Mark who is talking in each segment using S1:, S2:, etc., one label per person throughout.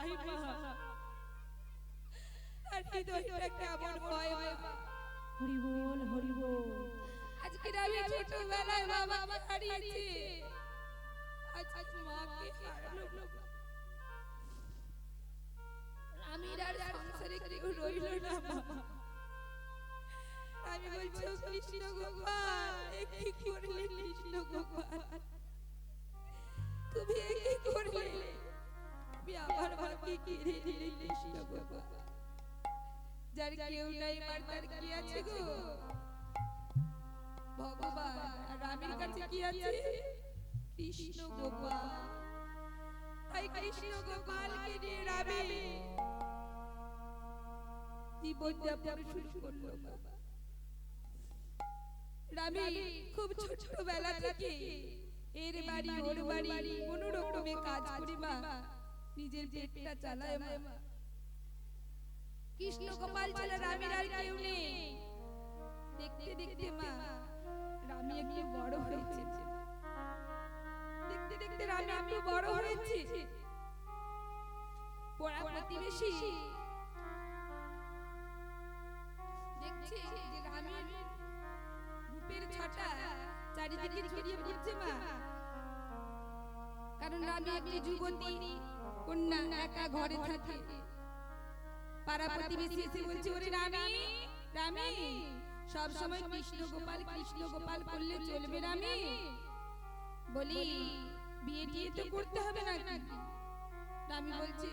S1: মা। আর হৃদয়টা কেমন হয়
S2: হরি বল হরি বল।
S1: আজকে আমি ছোটবেলায় বাবা আমার হারিয়েছে। আজ আজ মাকে হারালো আর সংসারে কেউ রইল না বাবা আমি বলছি কৃষ্ণ গোপাল কি করলে কৃষ্ণ গোপাল? তুমি কি করলে? তুমি আমার মাকে রামি খুব ছোটবেলা থেকে এর বাড়ি, ওর বাড়ি কোন রকমে কাজ করি নিজের পেটটা চালায় মা। কৃষ্ণ গোপাল ছাড়া রামির আর কেউ নেই। দেখতে দেখতে মা রামি একটু বড় হয়েছে। দেখতে দেখতে রামি একটু বড় হয়েছে। পড়া প্রতিবেশী। দেখছে যে রামের রূপের ছটা চারিদিকে ছড়িয়ে পড়ছে মা। কারণ রামি একটি যুবতী কন্যা একা ঘরে থাকে। পাড়া প্রতিবেশী এসে বলছে, ওরে রামি রামি সব সময় কৃষ্ণ গোপাল কৃষ্ণ গোপাল করলে চলবে রামি বলি, বিয়ে টিয়ে তো করতে হবে না রামি বলছে,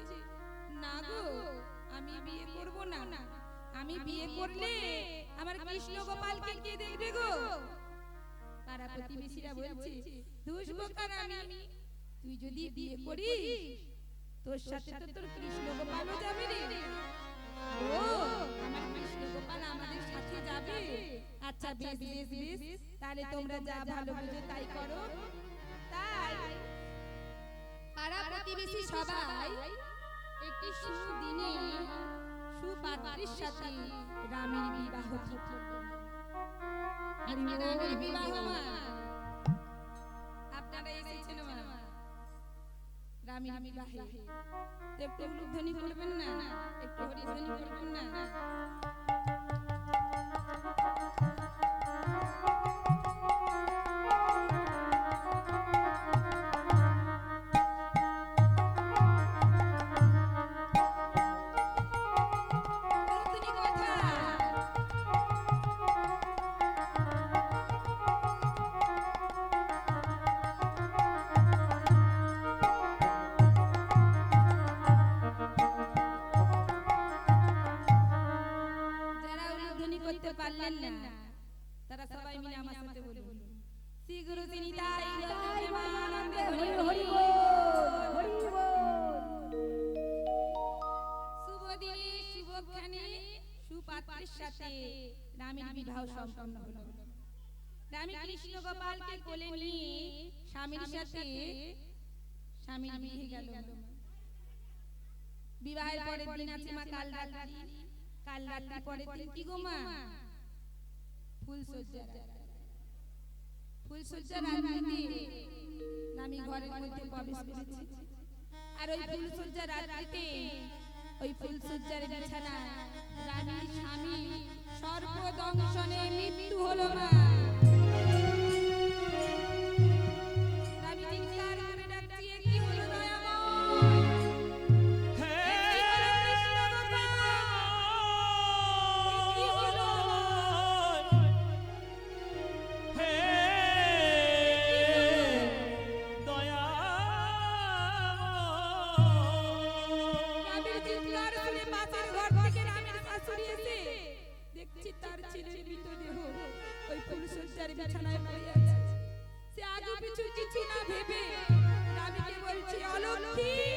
S1: না গো, আমি বিয়ে করব না। আমি বিয়ে করলে আমার কৃষ্ণ গোপালকে কে দেখবে গো? পাড়া প্রতিবেশীরা বলছে, দুষ বোকার আমি তুই যদি বিয়ে করিস তোর সাথে তো তোর কৃষ্ণ গোপালও যাবে রে ও আমার কৃষ্ণ গোপাল আমাদের সাথে যাবে আচ্ছা বেশ বেশ বেশ তাহলে তোমরা যা ভালো বুঝে তাই করো তাই পাড়া প্রতিবেশী সবাই একটি সুদিনে সুপাত্রের সাথে রামের বিবাহ ঠিক আজকে রামের বিবাহ আপনারা এসেছেন রামের বিবাহে একটু উলুধ্বনি করবেন না? একটু হরিধ্বনি করবেন না। পারলেন না। তারা সবাই মিলে আমার সাথে বলুন শ্রী গুরু তিনি তাই আনন্দে হরি হরি।
S2: হরি
S1: শুভ দিনে শুভক্ষণে সুপাত্রের সাথে রামের বিবাহ সম্পন্ন হলো। রামী কৃষ্ণ গোপালকে কোলে নিয়ে স্বামীর সাথে স্বামীর বিয়ে গেল। বিবাহের পরের দিন আছে মা কাল রাত্রি কাল রাত্রি পরের দিন কি গো মা? ফুল সজ্জা ফুল সজ্জা রাত্রিতে আমি ঘরের মধ্যে প্রবেশ করেছি। আর ওই ফুল সজ্জার রাজনীতি ওই ফুল সজ্জার বিছানা রানীর স্বামী সর্বদংশনে মৃত্যু হলো মা। শুনে ঘর থেকে রামের শাশুড়ি এসে দেখছি তার ছেলের মৃতদেহ। ওই ফুলসজ্জার বিছানায় পড়ে আছে। সে আগে পিছু কিছু না ভেবে রানীকে বলছে, অলক্ষী!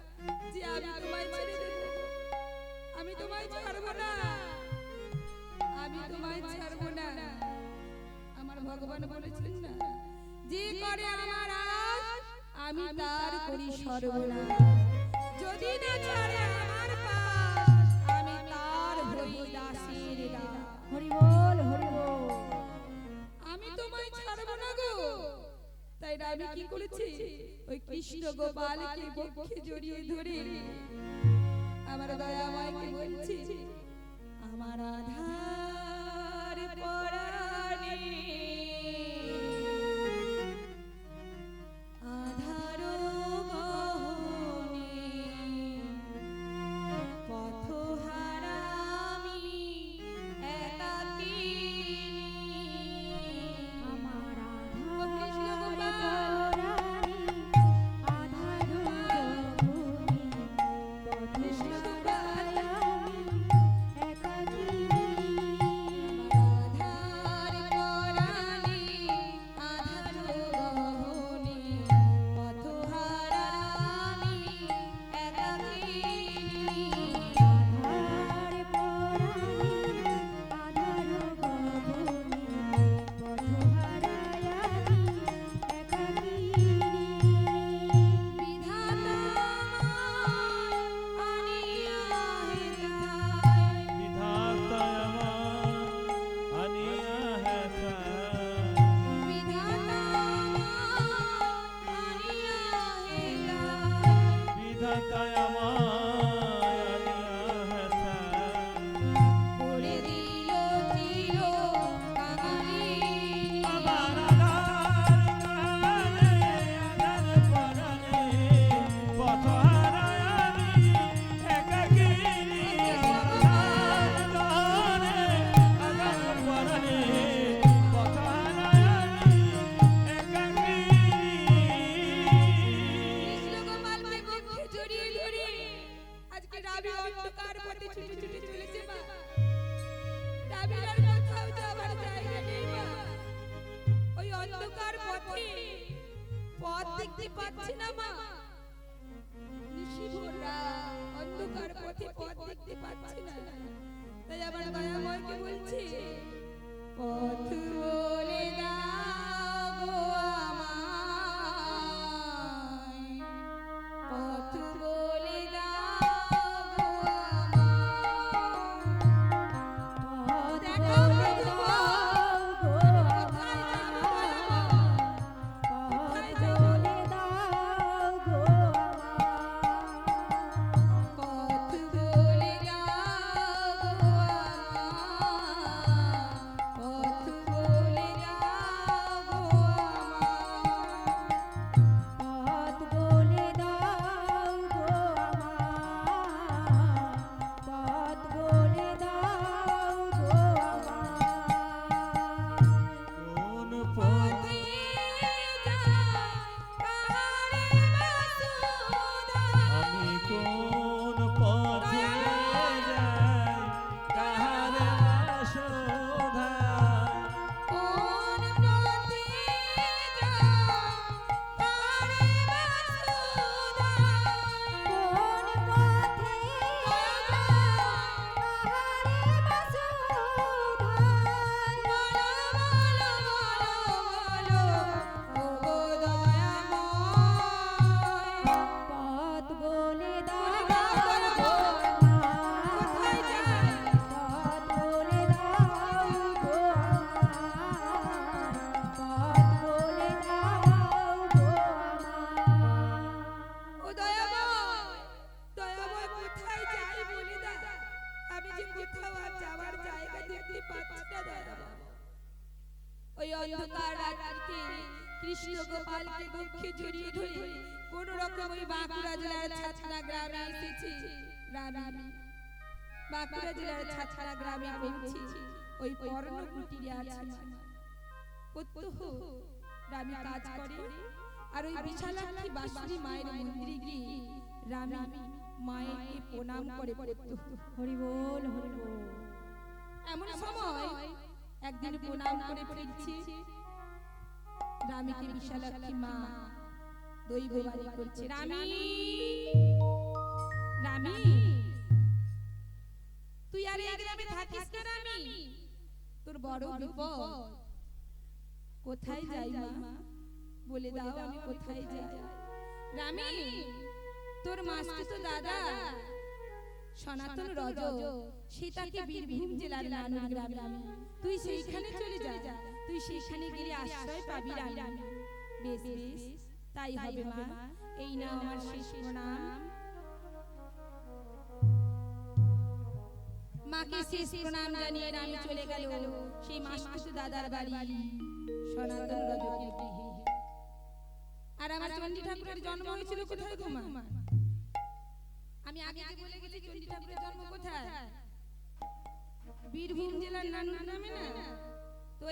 S1: আমি আমার ভগবান বলেছেন আমার আশ, আমি তার করি যদি না ছাড়ে আমার আমি তার হই
S2: হরি বল, হরি তাইরা
S1: আমি কি করেছি? ওই কৃষ্ণ গোপালকে বক্ষে জড়িয়ে ধরে আমার দয়া মায়কে বলছি, আমার আধার পারছি না। তাই আমার দয়াময়কে বলছি পথ রামি কাজ করে। আর ওই বিশালাক্ষী বাসুরি মায়ের মন্দিরে গিয়ে রামি মায়েরকে প্রণাম করে পড়তো
S2: হরি বল হরি বল।
S1: এমন সময় একদিন প্রণাম করে ফিরছি। রামিকে বিশালাক্ষী মা দৈব বাড়ি করছে। রামি! রামি! তুই আর এই গ্রামে থাকিস না রামি! তোর বড় বিপদ। কোথায় যাই মা? বলে দাও আমি কোথায় যাই। রামী তোর মাস্টার তো দাদা। সনাতন রজ সীতাকে বীরভূম জেলার নানুর গ্রামে। তুই সেইখানে চলে যা। তুই সেইখানে গেলে আশ্রয় পাবি রামী বেশ বেশ তাই হবে মা। এই না আমার শেষ প্রণাম মাকে শেষ প্রণাম জানিয়ে রামী চলে গেল। সেই মাস্টার দাদার বাড়ি। জন্ম হয়েছিল কোথায় আমি বীরভূম জেলার নানুর গ্রামে না? তো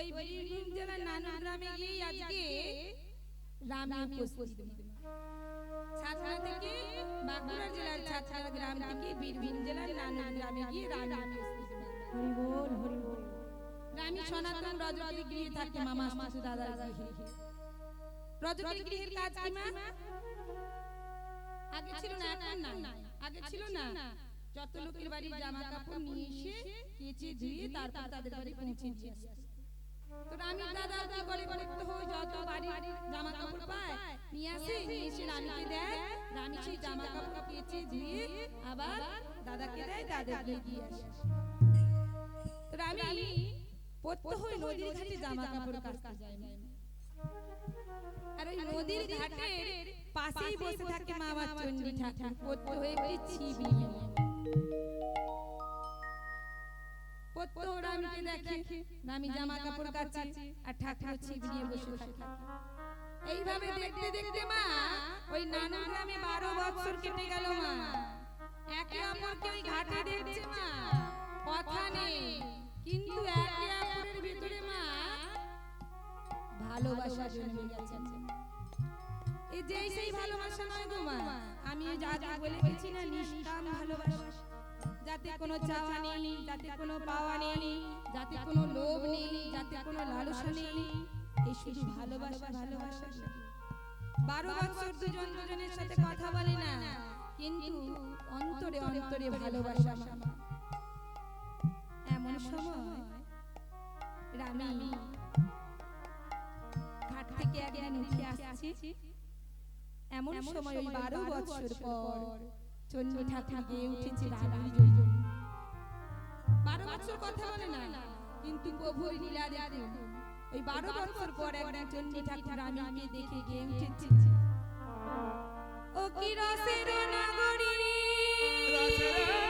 S1: জেলার নানুর গ্রামে গিয়ে রামে ছাত্রা থেকে বাঁকুড়া জেলার ছাত্রা গ্রাম বীরভূম জেলার নানুর গ্রামে গিয়ে রামে উপস্থিত।
S2: হরি বল, হরি
S1: রানী সনাতন রজকের গৃহে থাকে, মামা মাসু দাদার গৃহে রজকের গৃহের কাজ কি, মা? আগে ছিল না, এখন নাই। আগে ছিল না। যত লোকের বাড়ি জামা কাপড় নিয়ে এসে কেচে ধুয়ে তারপর তাদের বাড়ি পৌঁছে দিয়ে তো রানীর দাদা কি করে করতে হয়? যত বাড়ি জামা কাপড় পায়, নিয়ে আসে, নিয়ে এসে রানীকে দেয়। রানী সেই জামা কাপড় কেচে ধুয়ে আবার দাদাকে দেয়, দাদাকে দিয়ে আসে। তো রানী হয় নদীর ঘাটে জামা কাপড় কাচতে যায়। আর ওই নদীর ঘাটের পাশেই বসে থাকে মা চণ্ডী ঠাকুর। হয়ে একটি ছিবি নিয়ে। পড়তে হয় রানীকে দেখে রানী জামা কাপড় কাচে আর ঠাকুর ছিবি নিয়ে বসে থাকে। এইভাবে দেখতে দেখতে মা ওই নানা গ্রামে বারো বছর কেটে গেল মা। একে অপরকে ওই ঘাটে দেখছে মা। কথা নেই। কিন্তু একে ভালোবাসা জন্মে গেছে এই যে সেই ভালোবাসা নয় গো মা আমি যা যা বলে গেছি না নিষ্কাম ভালোবাসা। যাতে কোনো চাওয়া নেই যাতে কোনো পাওয়া নেই যাতে কোনো লোভ নেই যাতে কোনো লালসা নেই এই শুধু ভালোবাসা ভালোবাসা বারো বছর দুজন দুজনের সাথে কথা বলে না কিন্তু অন্তরে অন্তরে ভালোবাসা এমন সময় ঘাট থেকে একদিন উঠে আসছে। এমন সময় ওই বারো বছর পর চন্ডী ঠাকুর গিয়ে উঠেছে রানীর জন্য। বারো বছর কথা বলে না কিন্তু প্রভুর লীলা দেখুন ওই বারো বছর পর একদিন চন্ডী ঠাকুর রানীকে দেখে গিয়ে উঠেছে। ও কি রসের নাগরী? নবীনা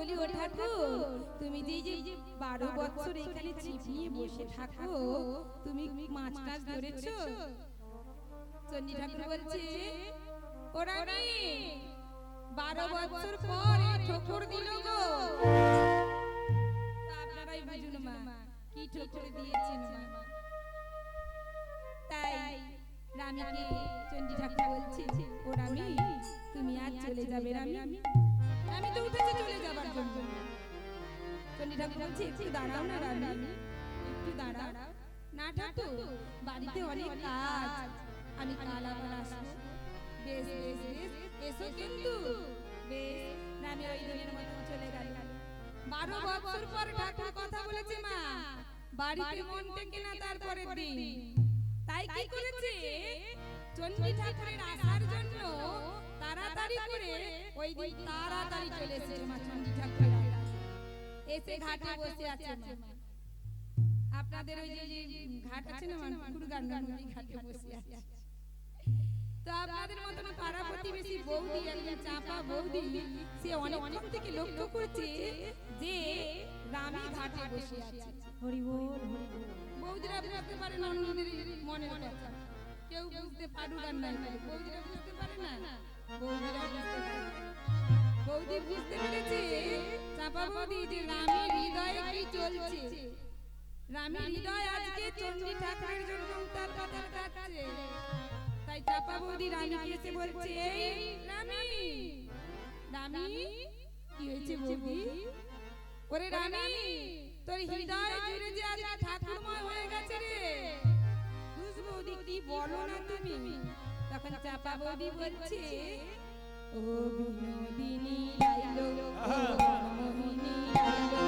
S1: বলি ও ঠাকুর তুমি যে যে বারো বছর এখানে ছিপ নিয়ে বসে থাকো তুমি মাছ টাছ ধরেছো? চন্ডী ঠাকুর বলছে ওরা বারো বছর পর ঠোকর দিল গো। তা আপনারাই বুঝুন মা কি ঠোকর দিয়েছেন মা? তাই রানীকে চন্ডী ঠাকুর বলছে ও রানী তুমি আজ চলে যাবে রানী। আমি তো উঠেছে চলে যাবার জন্য। চন্ডী ঠাকুর বলছে একটু দাঁড়াও না রানী একটু দাঁড়াও। না ঠাকুর বাড়িতে অনেক কাজ। আমি কাল আবার আসব। বেশ বেশ বেশ এসো কিন্তু। বেশ রানী ওই দিনের মতো চলে গেল। বারো বছর পর ঠাকুর কথা বলেছে মা বাড়িতে মন টেকে না তারপরে দিন। তাই কি করেছে? চণ্ডী ঠাকুরের আসার জন্য তাড়াতাড়ি করে ওই দিন তাড়াতাড়ি চলে এসেছে মা চণ্ডী ঠাকুর এসে ঘাটে বসে আছে মা। আপনাদের ওই যে ঘাট আছে না পুকুর গঙ্গা নদী ঘাটে বসে আছে। তো আপনাদের মতন পাড়া প্রতিবেশী বৌদি একজন চাপা বৌদি সে অনেকক্ষণ থেকে লক্ষ্য করছে যে রানী ঘাটে বসে আছে।
S2: হরি বল হরি বল
S1: বৌদিরা বুঝতে পারে না অন্যদের মনের কথা। কেউ বুঝতে পারুক নাই। বৌদিরা বুঝতে পারে না? বৌদিরা বুঝতে পারে বৌদি বুঝতে পেরেছে? চাপা বৌদি, যে রামের হৃদয়ে কি চলছে? রামের হৃদয় আজকে চণ্ডী ঠাকুরের জন্য উতাল পাতাল কাটছে। তাই চাপা বৌদি রানীকে এসে বলছে, এই রানী রানী, কি হয়েছে বৌদি? ওরে রানী তোর হৃদয় জুড়ে যে আজ ঠাকুরময় হয়ে গেছে রে। বুঝব কি বলো না তুমি? তখন চাপা বৌদি বলছে, ও বিনোদিনী আইলো মোহিনী আইলো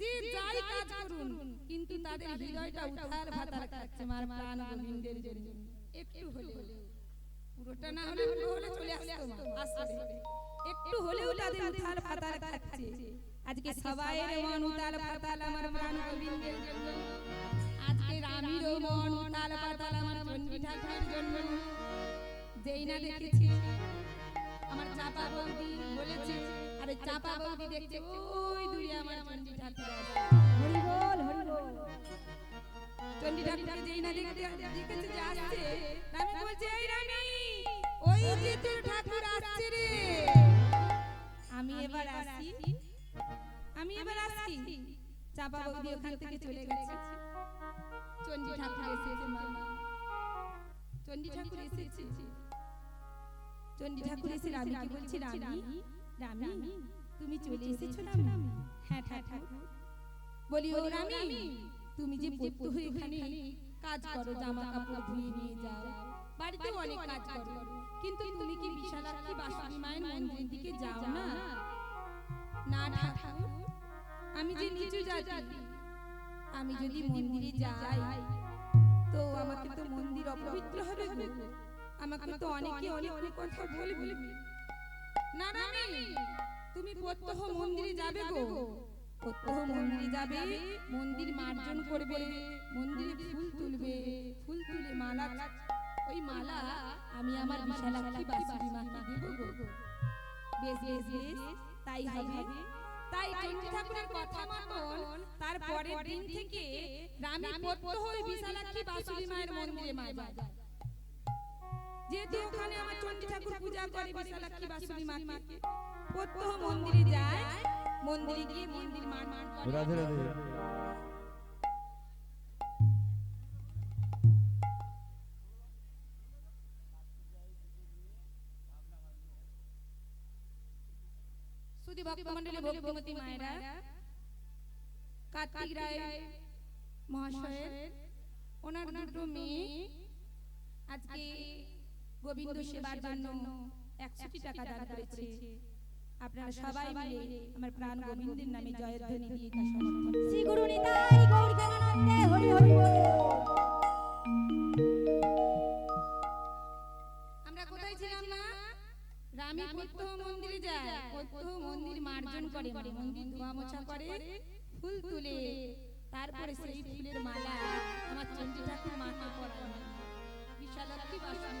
S1: যে যাই কাজ করুন কিন্তু তাদের হৃদয়টা উথাল ভাতাল খাচ্ছে মার প্রাণ গোবিন্দের জন্য একটু হলেও। পুরোটা না হলে হলে চলে আসতো আসবে। একটু হলেও তাদের উথাল ভাতাল খাচ্ছে আজকে সবাইয়ের মন উতাল পাতাল আমার প্রাণ গোবিন্দের জন্য। আজকে রামিরও মন উতাল পাতাল আমার চণ্ডী ঠাকুরের জন্য। যেই না দেখেছি আমার চাপা বৌদি বলেছে আরে চাপা বৌদি দেখছে ওই দূরে আমার চণ্ডী ঠাকুর।
S2: হরি বল হরি বল।
S1: চণ্ডী ঠাকুরকে যেই না দেখতে দেখেছে যে আসছে রামি বলছে এই রামি ওই যে তোর ঠাকুর আসছে রে। আমি এবার আসি। আমি এবার আসি। চাপা বৌদি ওখান থেকে চলে গেছে। চণ্ডী ঠাকুর এসেছে মা। চণ্ডী ঠাকুর এসেছে। চণ্ডী ঠাকুর এসে রানীকে বলছে রানী তুমি চলে এসেছ রানী হ্যাঁ ঠাকুর। বলি ও তুমি যে পড়তে হয়ে এখানে কাজ করো জামা কাপড় ধুয়ে নিয়ে যাও। বাড়িতেও অনেক কাজ করো। কিন্তু তুমি কি বিশালাক্ষী মায়ের মন্দিরের দিকে যাও না? না? ঠাকুর। আমি যে নিচু জাতি। আমি যদি মন্দিরে যাই তো আমাকে তো মন্দির অপবিত্র হবে আমাকে তো অনেকে অনেক অনেক কথা বলে বলবে। না না তুমি প্রত্যহ মন্দিরে যাবে গো। প্রত্যহ মন্দিরে যাবে মন্দির মার্জন করবে মন্দিরে ফুল তুলবে ফুল তুলে মালা ওই মালা আমি আমার বিশালাক্ষী বাসুরি মাকে দেব গো। বেশ বেশ বেশ তাই হবে। তাই চণ্ডী ঠাকুরের কথা মতন তার পরের দিন থেকে রামী প্রত্যহ ওই বিশালাক্ষী বাসুরি মায়ের মন্দিরে মা যায় যেহেতু ওখানে আমার চণ্ডী ঠাকুর পূজা করে বিশালাক্ষী বাসুরি মাকে। প্রত্যহ মন্দিরে যায় মন্দিরে গিয়ে মন্দির মান মান করে।
S3: রাধে রাধে
S1: শুধু ভক্তমণ্ডলী ভক্তিমতী মায়েরা কার্তিক রায় মহাশয়ের ওনার দুটো মেয়ে। আজকে গোবিন্দ সেবার জন্য একশোটি টাকা দান করেছে। আপনারা সবাই মিলে আমার প্রাণ গোবিন্দের নামে জয়ধ্বনি দিয়ে তা করুন।
S2: শ্রী গুরু নিতাই গৌর হরি হরি বল।
S1: আমরা কোথায় ছিলাম না রামী প্রত্যহ মন্দিরে যায়। প্রত্যহ মন্দির মার্জন করে মন্দির ধোয়া মোছা করে ফুল তুলে। তারপরে সেই ফুলের মালা আমার চণ্ডী ঠাকুর মাথা পরায় বিশালক্ষী বাসুনি